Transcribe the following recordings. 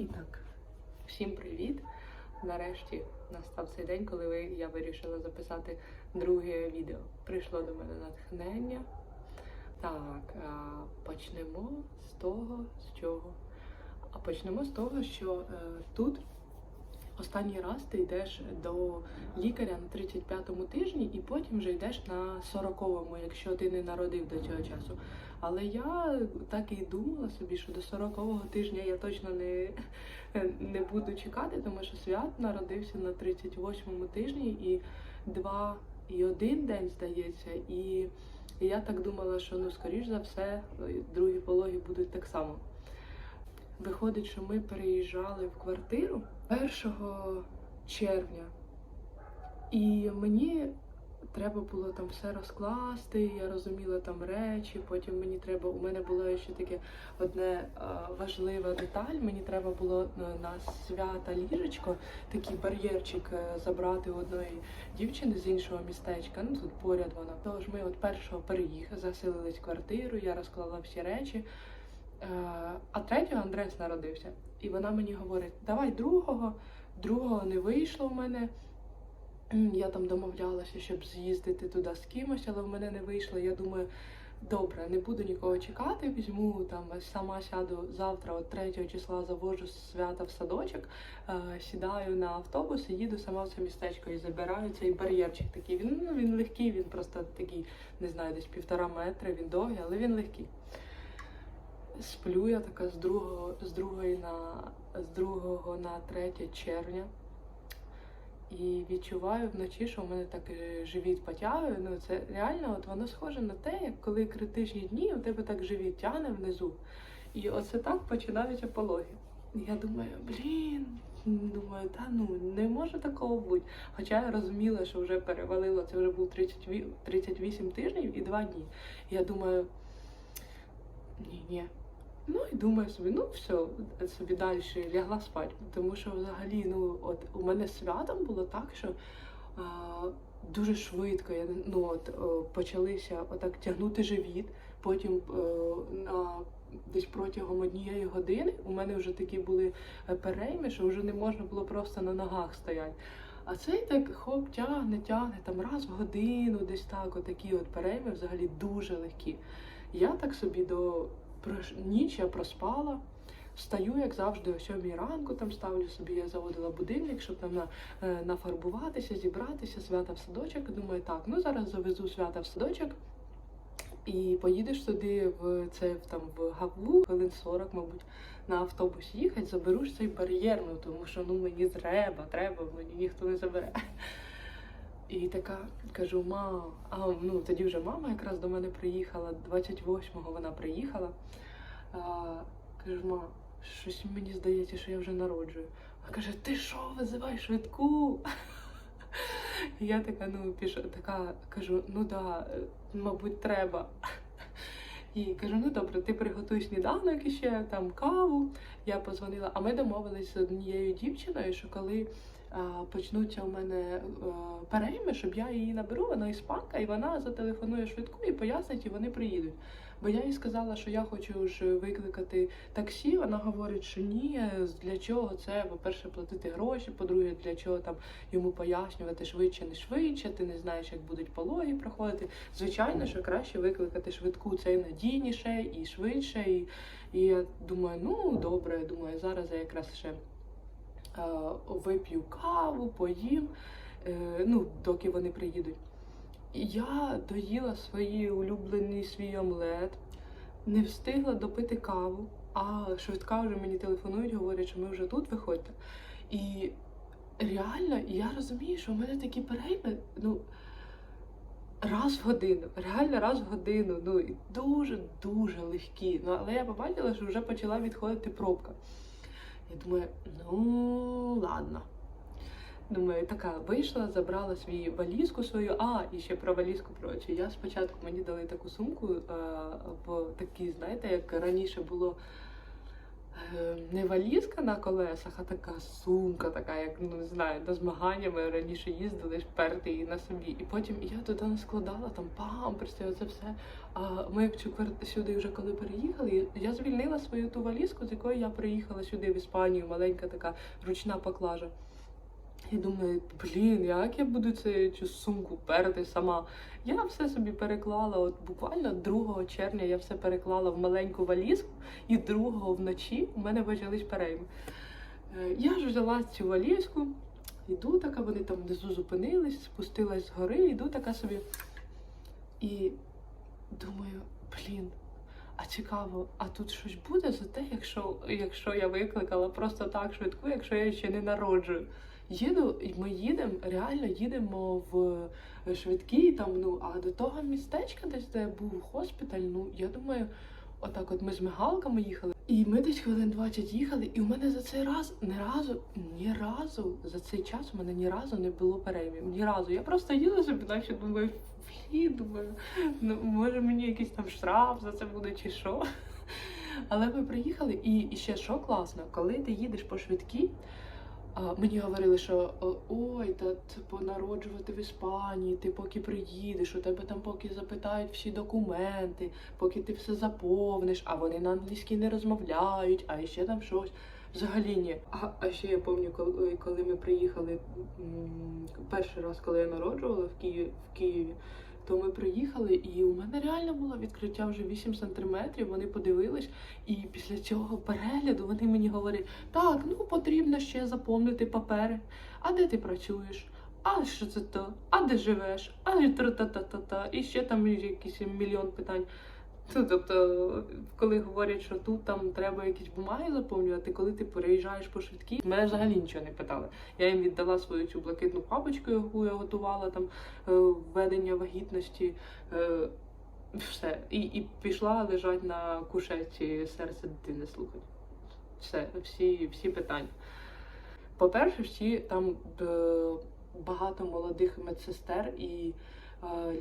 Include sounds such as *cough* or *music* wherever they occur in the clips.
І так, всім привіт! Нарешті настав цей день, коли я вирішила записати друге відео. Прийшло до мене натхнення. Так, почнемо з того, з чого. А почнемо з того, що е, тут останній раз ти йдеш до лікаря на 35-му тижні, і потім вже йдеш на 40-му, якщо ти не народив до цього часу. Але я так і думала собі, що до 40-го тижня я точно не, не буду чекати, тому що свят народився на 38-му тижні і два і один день здається. І я так думала, що ну скоріш за все другі пологи будуть так само. Виходить, що ми переїжджали в квартиру 1 червня, і мені треба було там все розкласти. Я розуміла там речі. Потім мені треба. У мене було ще таке одне а, важлива деталь. Мені треба було е, на свята ліжечко, такий бар'єрчик е, забрати у одної дівчини з іншого містечка. Ну тут поряд вона. Тож ми от першого переїхали, заселились в квартиру, я розклала всі речі. Е, А третього Андрес народився. І вона мені говорить: давай другого, другого не вийшло в мене. Я там домовлялася, щоб з'їздити туди з кимось, але в мене не вийшло. Я думаю, добре, не буду нікого чекати. Візьму там сама сяду завтра, от 3 числа завожу свята в садочок, е, сідаю на автобус і їду сама в це містечко і забираю цей бар'єрчик такий. Він ну, він легкий, він просто такий, не знаю, десь півтора метри, він довгий, але він легкий. Сплю я така з другого, з другої на з другого на 3 червня. І відчуваю вночі, що в мене так е, живіт потягує. Ну це реально, от воно схоже на те, як коли критичні дні, у тебе так живіт тягне внизу. І оце так починаються пологи. Я думаю, блін, думаю, та ну не може такого бути. Хоча я розуміла, що вже перевалило, це вже був 30, 38 тижнів і 2 дні. Я думаю, ні, ні. Ну і думаю собі, ну все, собі далі лягла спати. Тому що взагалі, ну от у мене святом було так, що а, дуже швидко я ну от о, почалися отак тягнути живіт. Потім е, на десь протягом однієї години у мене вже такі були е, перейми, що вже не можна було просто на ногах стояти. А цей так хоп, тягне, тягне там раз в годину, десь так, отакі от перейми взагалі дуже легкі. Я так собі до ніч я проспала. Встаю, як завжди, о сьомій ранку там ставлю собі, я заводила будильник, щоб там на, е, нафарбуватися, зібратися, свята в садочок. Думаю, так, ну зараз завезу свята в садочок і поїдеш туди в це там в Гаву, хвилин 40, мабуть, на автобус їхати, заберу ж цей бар'єр, ну тому що ну мені треба, треба, мені ніхто не забере. І така кажу, ма, а ну тоді вже мама якраз до мене приїхала, 28-го вона приїхала. А, кажу, ма, щось мені здається, що я вже народжую. Вона каже, ти що, визивай швидку? Я така, ну пішла, така кажу, ну да, мабуть, треба. І кажу, ну добре, ти приготуй сніданок і ще там каву. Я позвонила, а ми домовились з однією дівчиною, що коли а, почнуться у мене е, перейми, щоб я її наберу, вона іспанка, і вона зателефонує швидку і пояснить, і вони приїдуть. Бо я їй сказала, що я хочу ж викликати таксі. Вона говорить, що ні, для чого це, по-перше, платити гроші, по-друге, для чого там йому пояснювати швидше, не швидше, ти не знаєш, як будуть пологи проходити. Звичайно, що краще викликати швидку, це надійніше, і швидше. І, і я думаю, ну добре, думаю, зараз я якраз ще вип'ю каву, поїм, е, ну, доки вони приїдуть. Я доїла свої улюблений свій омлет, не встигла допити каву, а швидка вже мені телефонують, говорять, що ми вже тут виходьте. І реально я розумію, що в мене такі перейми, ну. Раз в годину, реально раз в годину. Ну і дуже-дуже легкі. Ну, але я побачила, що вже почала відходити пробка. Я думаю, ну ладно. Думаю, така вийшла, забрала свій валізку свою. А, і ще про валізку прочі. Я спочатку мені дали таку сумку а, в такій, знаєте, як раніше було е, не валізка на колесах, а така сумка, така, як ну не знаю, на змагання ми раніше їздили, шперти її на собі. І потім я туди наскладала там памперси, оце все. А ми цю сюди вже коли переїхали, я звільнила свою ту валізку, з якою я приїхала сюди в Іспанію, маленька така ручна поклажа. І думаю, блін, як я буду цю, цю сумку перти сама. Я все собі переклала. От буквально 2 червня я все переклала в маленьку валізку, і 2 вночі у мене почались перейми. Е, Я ж взяла цю валізку, йду така, вони там внизу зупинились, спустилась з гори, йду така собі. І думаю, блін, а цікаво, а тут щось буде за те, якщо, якщо я викликала просто так швидку, якщо я ще не народжую. Їду, і ми їдемо, реально їдемо в швидкій там, ну, а до того містечка, десь де був госпіталь, ну я думаю, отак от ми з мигалками їхали. І ми десь хвилин 20 їхали, і у мене за цей раз ні разу, ні разу за цей час у мене ні разу не було переймів. Ні разу. Я просто їла собі, наче думаю, блін, думаю, ну може мені якийсь там штраф за це буде чи що. Але ми приїхали, і, і ще що класно, коли ти їдеш по швидкій, мені говорили, що ой, та типу, народжувати в Іспанії, ти поки приїдеш, у тебе там поки запитають всі документи, поки ти все заповниш, а вони на англійській не розмовляють, а ще там щось. Взагалі ні. А, а ще я пам'ятаю, коли, ми приїхали перший раз, коли я народжувала в Києві, в Києві, то ми приїхали, і у мене реально було відкриття вже 8 сантиметрів. Вони подивились, і після цього перегляду вони мені говорять: так, ну потрібно ще заповнити папери. А де ти працюєш? А що це то? А де живеш? А та-та-та-та-та. І ще там якийсь мільйон питань. Ну, тобто, коли говорять, що тут там треба якісь бумаги заповнювати, коли ти переїжджаєш по швидкій, мене взагалі нічого не питали. Я їм віддала свою цю блакитну папочку, яку я готувала там е, введення вагітності. е, Все. І, і пішла лежати на кушетці серце дитини слухати. Все, всі, всі питання. По-перше, всі там е, багато молодих медсестер і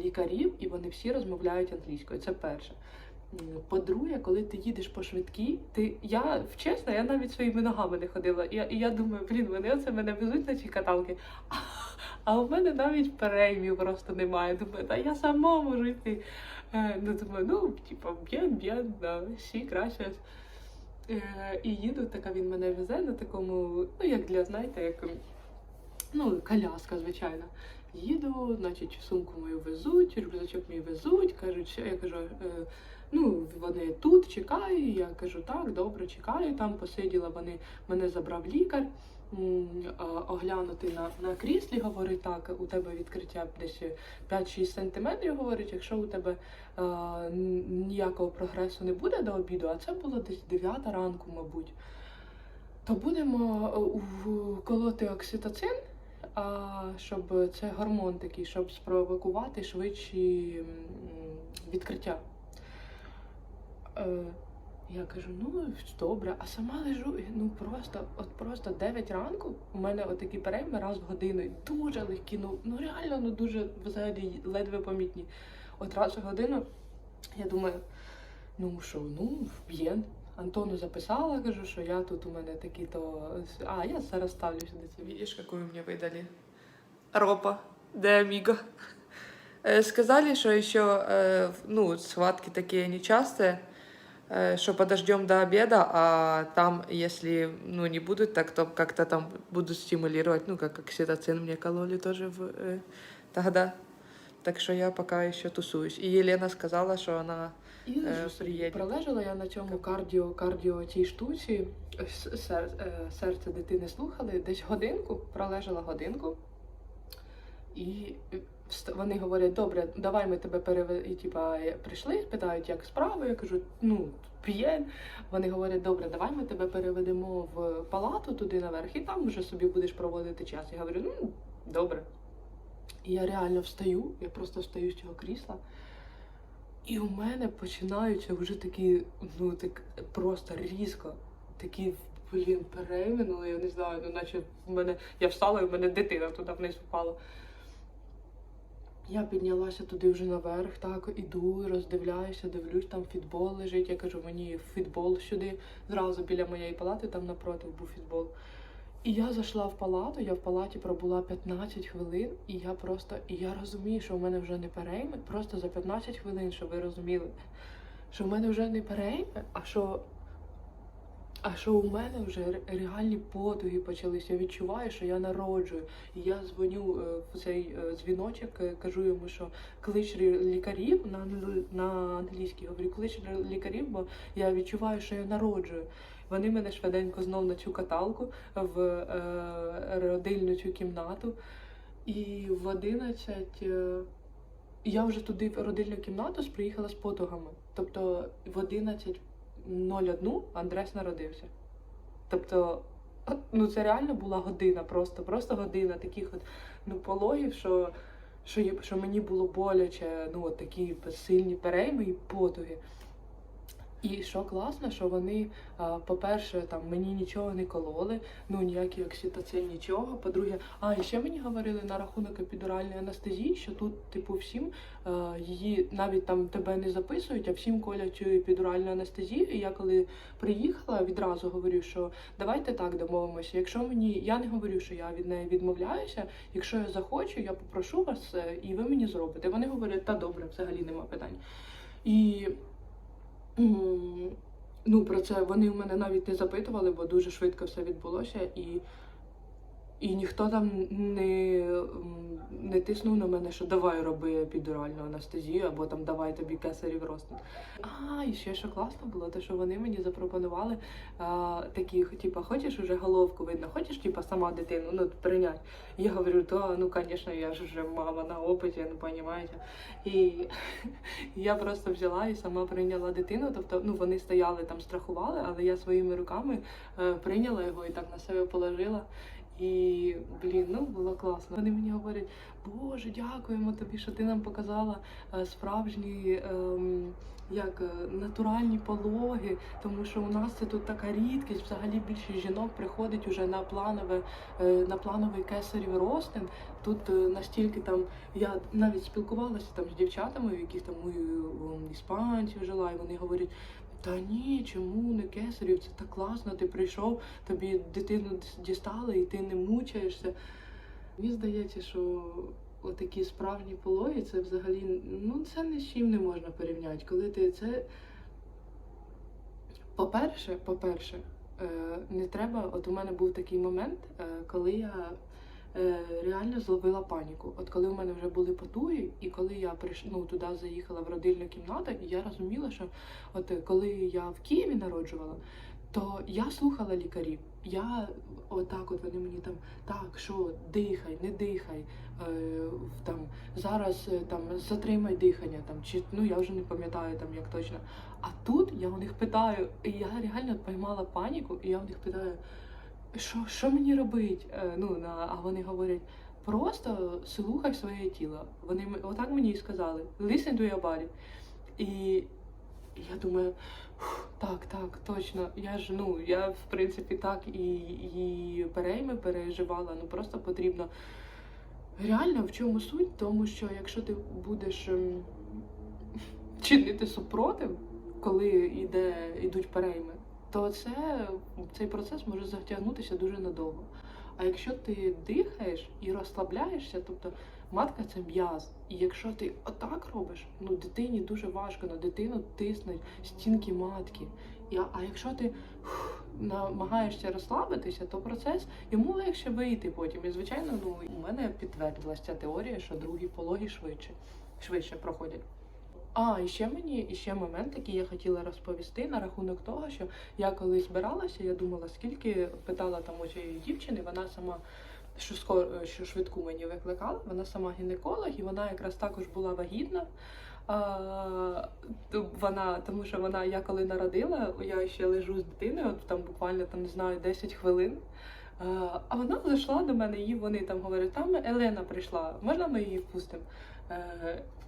лікарів, і вони всі розмовляють англійською. Це перше. М, По-друге, коли ти їдеш по швидкій, ти я чесно, я навіть своїми ногами не ходила. І і я думаю, блін, вони оце мене везуть на ці каталки. А, у мене навіть переймів просто немає. Думаю, та я сама можу йти. Е, ну думаю, ну типа б'єн, б'єн, да, всі краще. Е, і їду, така він мене везе на такому, ну як для, знаєте, як ну, коляска, звичайно. Їду, значить, сумку мою везуть, рюкзачок мій везуть, кажуть, що я кажу, е, ну вони тут чекаю. Я кажу, так, добре, чекаю. Там посиділа, вони мене забрав лікар. Оглянути на, на кріслі, говорить, так, у тебе відкриття десь 5-6 сантиметрів, говорить, якщо у тебе е, ніякого прогресу не буде до обіду, а це було десь 9 ранку, мабуть, то будемо е, колоти окситоцин, а, щоб це гормон такий, щоб спровокувати швидші відкриття. Е, я кажу, ну добре, а сама лежу, і, ну просто, от просто 9 ранку у мене отакі перейми раз в годину, і дуже легкі, ну, ну реально ну дуже взагалі ледве помітні. От раз в годину я думаю, ну що, ну вб'єн. Антону записала, кажу, що я тут у мене такі то. А, я зараз ставлю сюди це. Видиш, какую мне выдали? Ропа, де амиго. Э, Сказали, что еще, э, ну, схватки такие нечастые, э, что подождем до обеда, а там, если, ну, не будут, так то как-то там будут стимулировать, ну, как окситоцин мне кололи тоже в, э, тогда. Так що я поки ще тусуюсь. І Єлена сказала, що вона І Е, е, приїде. пролежала я на цьому кардіо, кардіо цій штуці. сер, е, серце дитини слухали десь годинку, пролежала годинку. І вони говорять, добре, давай ми тебе переведемо. Типа е, прийшли, питають, як справи. Я кажу, ну, п'єн. Вони говорять, добре, давай ми тебе переведемо в палату туди наверх, і там вже собі будеш проводити час. Я говорю, ну добре. І я реально встаю, я просто встаю з цього крісла. І у мене починаються вже такі, ну так просто різко, такі, блін, перейми, ну я не знаю, ну наче в мене я встала і в мене дитина туди вниз впала. Я піднялася туди вже наверх, так іду, роздивляюся, дивлюсь, там фітбол лежить. Я кажу, мені фітбол сюди. Зразу біля моєї палати, там напроти був фітбол. І я зайшла в палату, я в палаті пробула 15 хвилин, і я просто, і я розумію, що в мене вже не перейме, просто за 15 хвилин, щоб ви розуміли, що в мене вже не перейме, а що, а що у мене вже реальні потуги почалися. Я відчуваю, що я народжую. І я дзвоню е, в цей е, дзвіночок, е, кажу йому, що клич лікарів на, на англійській, говорю, клич лікарів, бо я відчуваю, що я народжую. Вони мене швиденько знов на цю каталку в е, родильну цю кімнату. І в 11 е, я вже туди в родильну кімнату приїхала з потугами. Тобто в 11.01 Андрес народився. Тобто, ну це реально була година, просто, просто година таких от ну, пологів, що, що, що мені було боляче, ну от такі сильні перейми і потуги. І що класно, що вони, по-перше, там мені нічого не кололи, ну ніякий окситоцин, нічого. По-друге, а і ще мені говорили на рахунок епідуральної анестезії, що тут, типу, всім її навіть там тебе не записують, а всім колять цю епідуральну анестезію. І я коли приїхала, відразу говорю, що давайте так домовимося. Якщо мені я не говорю, що я від неї відмовляюся. Якщо я захочу, я попрошу вас, е, і ви мені зробите. Вони говорять, та добре, взагалі нема питань. І Ну, про це вони в мене навіть не запитували, бо дуже швидко все відбулося, і, і ніхто там не, не тиснув на мене, що давай роби епідуральну анестезію, або там давай тобі кесарів розтин. А, і ще що класно було, те, що вони мені запропонували а, такі, типа, хочеш уже головку видно, хочеш, типа, сама дитину ну, прийняти. Я говорю, то, ну, звісно, я ж вже мама на опиті, ну, розумієте. І *laughs* я просто взяла і сама прийняла дитину. Тобто, ну вони стояли там, страхували, але я своїми руками е, прийняла його і так на себе положила. І блін, ну було класно. Вони мені говорять, Боже, дякуємо тобі, що ти нам показала е, справжні. ем, як е, натуральні пологи, тому що у нас це тут така рідкість. Взагалі більшість жінок приходить уже на планове, е, на плановий кесарів ростин. Тут е, настільки там я навіть спілкувалася там з дівчатами, в яких там іспанців жила, і вони говорять. Та ні, чому не кесарів? Це так класно, ти прийшов, тобі дитину дістали і ти не мучаєшся. Мені здається, що отакі справжні пологи, це взагалі ну це ні з чим не можна порівняти. Коли ти це. По-перше, по-перше, е, не треба. От у мене був такий момент, е, коли я реально зловила паніку. От коли у мене вже були потуги, і коли я прийш... ну, туди заїхала в родильну кімнату, і я розуміла, що от е, коли я в Києві народжувала, то я слухала лікарів. Я отак, от вони мені там так, що дихай, не дихай, е, там зараз е, там затримай дихання, там чи ну я вже не пам'ятаю там як точно. А тут я у них питаю, і я реально поймала паніку, і я у них питаю, що, що мені робить? Е, ну, на, а вони говорять, просто слухай своє тіло. Вони отак мені і сказали, listen to your body. І я думаю, так, так, точно. Я ж ну я в принципі так і, і перейми переживала. Ну просто потрібно реально в чому суть, тому що якщо ти будеш ем, чинити супротив, коли йде, йдуть перейми, то це, цей процес може затягнутися дуже надовго. А якщо ти дихаєш і розслабляєшся, тобто матка це м'яз. І якщо ти отак робиш, ну дитині дуже важко на дитину тиснуть стінки матки. І, а якщо ти фух, намагаєшся розслабитися, то процес йому легше вийти потім. І звичайно, ну у мене підтвердилася ця теорія, що другі пологи швидше, швидше проходять. А, і ще мені і ще момент, який я хотіла розповісти на рахунок того, що я коли збиралася, я думала, скільки питала там у цієї дівчини, вона сама що скоро що швидку мені викликала, вона сама гінеколог, і вона якраз також була вагітна. А, вона, тому що вона, я коли народила, я ще лежу з дитиною, от там буквально там не знаю 10 хвилин. А, а вона зайшла до мене, і вони там говорять, там Елена прийшла, можна ми її впустимо?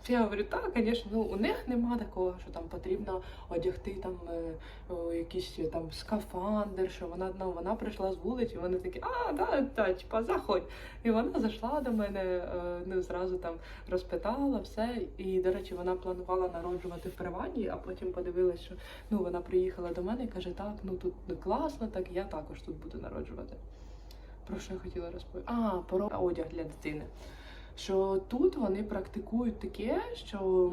Е, Я говорю, так, звісно, ну у них нема такого, що там потрібно одягти там е, якийсь е, там скафандр, що вона ну, вона прийшла з вулиці, вони такі, а, да, да, типа, заходь. І вона зайшла до мене, е, ну зразу там розпитала все. І, до речі, вона планувала народжувати в приваті, а потім подивилась, що ну вона приїхала до мене і каже, так, ну тут ну, класно, так я також тут буду народжувати. Про що я хотіла розповісти? А, про одяг для дитини. Що тут вони практикують таке, що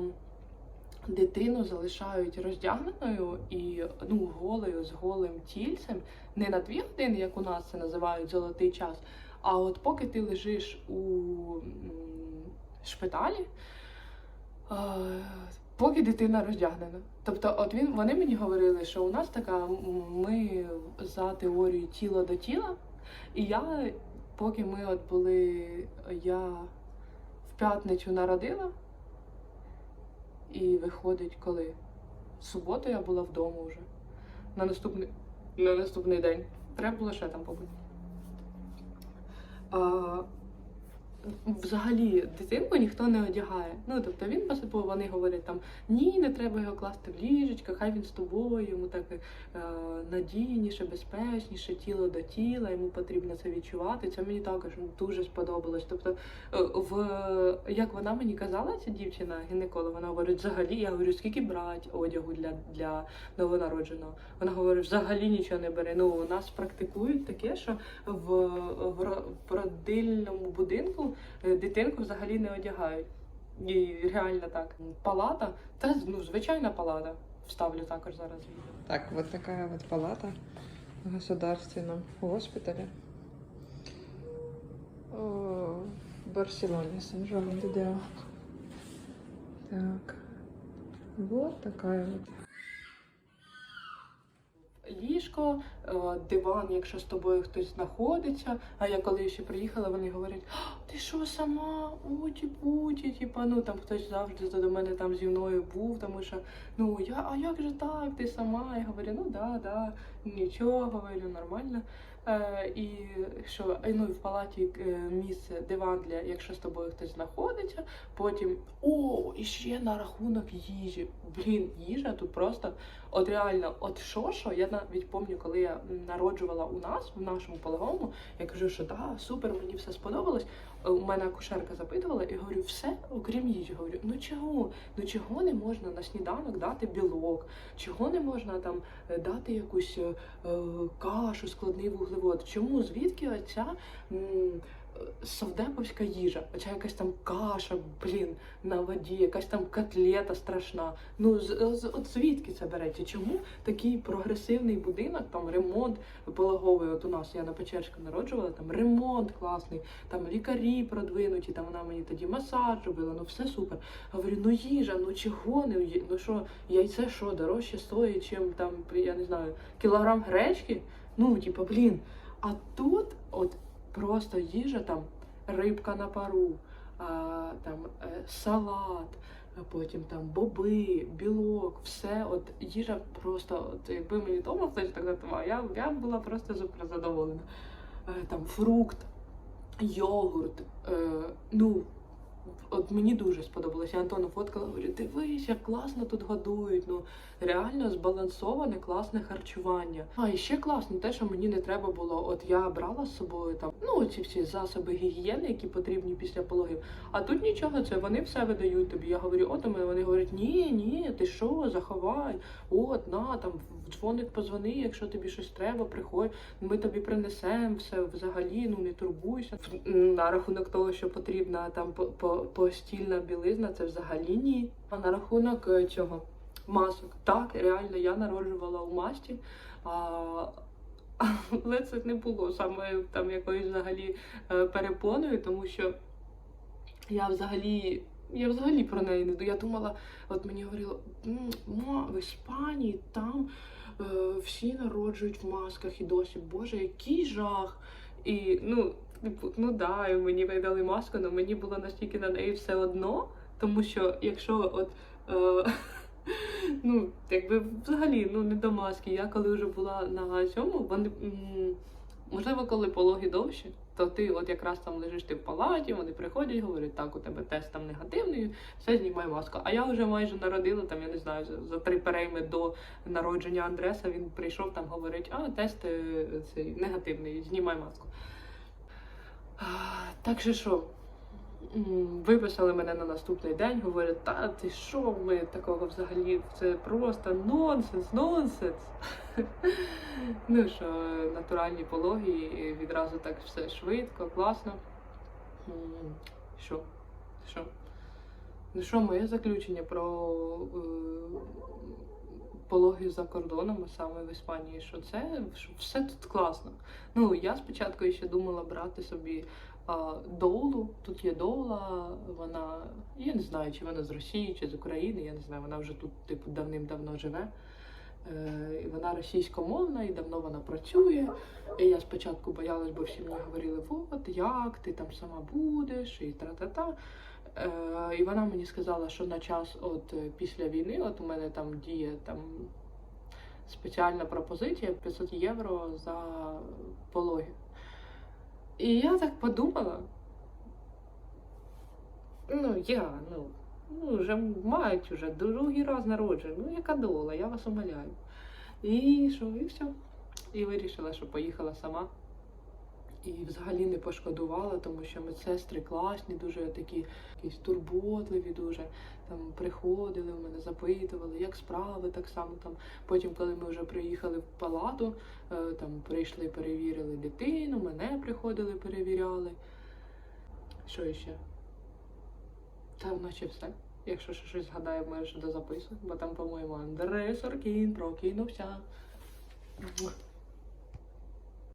дитину залишають роздягненою і ну, голою з голим тільцем не на дві години, як у нас це називають золотий час. А от поки ти лежиш у шпиталі, е, поки дитина роздягнена. Тобто, от він вони мені говорили, що у нас така ми за теорією тіло до тіла, і я, поки ми от були, я п'ятницю народила, і виходить, коли в суботу я була вдома вже. На наступний, на наступний день. Треба було ще там побути. А, взагалі дитинку ніхто не одягає. Ну тобто він посипав, вони говорять там ні, не треба його класти в ліжечко, хай він з тобою, йому так е, надійніше, безпечніше, тіло до тіла, йому потрібно це відчувати. Це мені також дуже сподобалось. Тобто, е, в як вона мені казала, ця дівчина, гінеколог, вона говорить, взагалі, я говорю, скільки брати одягу для, для новонародженого. Вона говорить, взагалі нічого не бере. Ну, у нас практикують таке, що в, в, родильному будинку е, дитинку взагалі не одягають. І реально так. Палата, та ну, звичайна палата. Вставлю також зараз. Так, вот такая вот палата в государственном госпитале. В Барселоне, Сен-Жуан-де-Део. Так. Вот такая вот. Ліжко, е, диван, якщо з тобою хтось знаходиться. А я коли ще приїхала, вони говорять: ти що сама? Уті путі, типа, ну там хтось завжди до мене там зі мною був, тому що ну я, а як же так? Ти сама? Я говорю, ну да, да, нічого, говорю, нормально. Е, і що е, ну, в палаті е, місце диван для, якщо з тобою хтось знаходиться, потім о, і ще на рахунок їжі. Блін, їжа тут просто От реально, от що, що я навіть пам'ятаю, коли я народжувала у нас, в нашому пологовому, я кажу, що да, супер, мені все сподобалось. Е, У мене акушерка запитувала і говорю, все, окрім їжі. Говорю, ну чого? Ну чого не можна на сніданок дати білок? Чого не можна там е, дати якусь е, е, кашу, складний вуглевод? Чому? Звідки оця совдеповська їжа? Оця якась там каша, блін, на воді, якась там котлета страшна. Ну з, з от звідки це береться? Чому такий прогресивний будинок, там ремонт пологовий? От у нас я на Печерську народжувала, там ремонт класний, там лікарі продвинуті, там вона мені тоді масаж робила, ну все супер. Говорю, ну їжа, ну чого не ну що, яйце що дорожче стоїть, чим там, я не знаю, кілограм гречки? Ну, типу, блін. А тут от просто їжа там рибка на пару, а, там е, салат, потім там боби, білок, все. От їжа просто, от якби мені дома хтось так готував, я, я була просто супер задоволена. Е, Там фрукт, йогурт. Е, ну, от мені дуже сподобалося. Я Антону фоткала, говорю, дивись, як класно тут годують. Ну реально збалансоване, класне харчування. А і ще класно те, що мені не треба було. От я брала з собою там ну ці всі засоби гігієни, які потрібні після пологів. А тут нічого, це вони все видають тобі. Я говорю, от мене вони говорять, ні, ні, ти що, заховай, от на там в дзвоник позвони, якщо тобі щось треба, приходь, ми тобі принесемо все взагалі, ну не турбуйся. На рахунок того, що потрібна там по- постільна білизна, це взагалі ні. А на рахунок е, цього масок, так, реально, я народжувала у масті. А... *laughs* Але це не було саме там якоюсь взагалі е, перепоною, тому що я взагалі. Я взагалі про неї не Я думала, от мені говорили, «М, в Іспанії там е, всі народжують в масках і досі. Боже, який жах. І ну, ну да, мені видали маску, але мені було настільки на неї все одно, тому що якщо от. Е, *laughs* Ну, якби взагалі ну не до маски. Я коли вже була на цьому, вони Можливо, коли пологи довші, то ти от якраз там лежиш ти в палаті, вони приходять, говорять, так, у тебе тест там негативний, все знімай маску. А я вже майже народила, там, я не знаю, за, за три перейми до народження Андреса він прийшов там, говорить, а тест е, цей негативний, знімай маску. Так що що? Виписали мене на наступний день, говорять, та ти що, ми такого взагалі, це просто нонсенс, нонсенс. *laughs* ну що, натуральні пологи, відразу так все швидко, класно. Що? Що? Ну що, моє заключення про е, пологи за кордоном, а саме в Іспанії, що це що все тут класно. Ну, я спочатку ще думала брати собі а, доулу. Тут є доула, вона, я не знаю, чи вона з Росії, чи з України, я не знаю, вона вже тут, типу, давним-давно живе. Е, і вона російськомовна і давно вона працює. І я спочатку боялась, бо всі мені говорили, от як ти там сама будеш, і тра-та-та. Е, і вона мені сказала, що на час от е, після війни, от у мене там діє там спеціальна пропозиція 500 євро за пологи. І я так подумала. Ну, я, ну, ну, вже мають вже другий раз народження. Ну, яка дола, я вас умоляю. І що, і все. І вирішила, що поїхала сама. І взагалі не пошкодувала, тому що медсестри класні, дуже такі якісь турботливі, дуже там приходили, в мене запитували, як справи, так само там. Потім, коли ми вже приїхали в палату, е, там прийшли, перевірили дитину, мене приходили, перевіряли. Що ще? Та наче все. Якщо ще щось згадаю, можеш дозаписувати, бо там, по-моєму, Андрей Соркін прокинувся.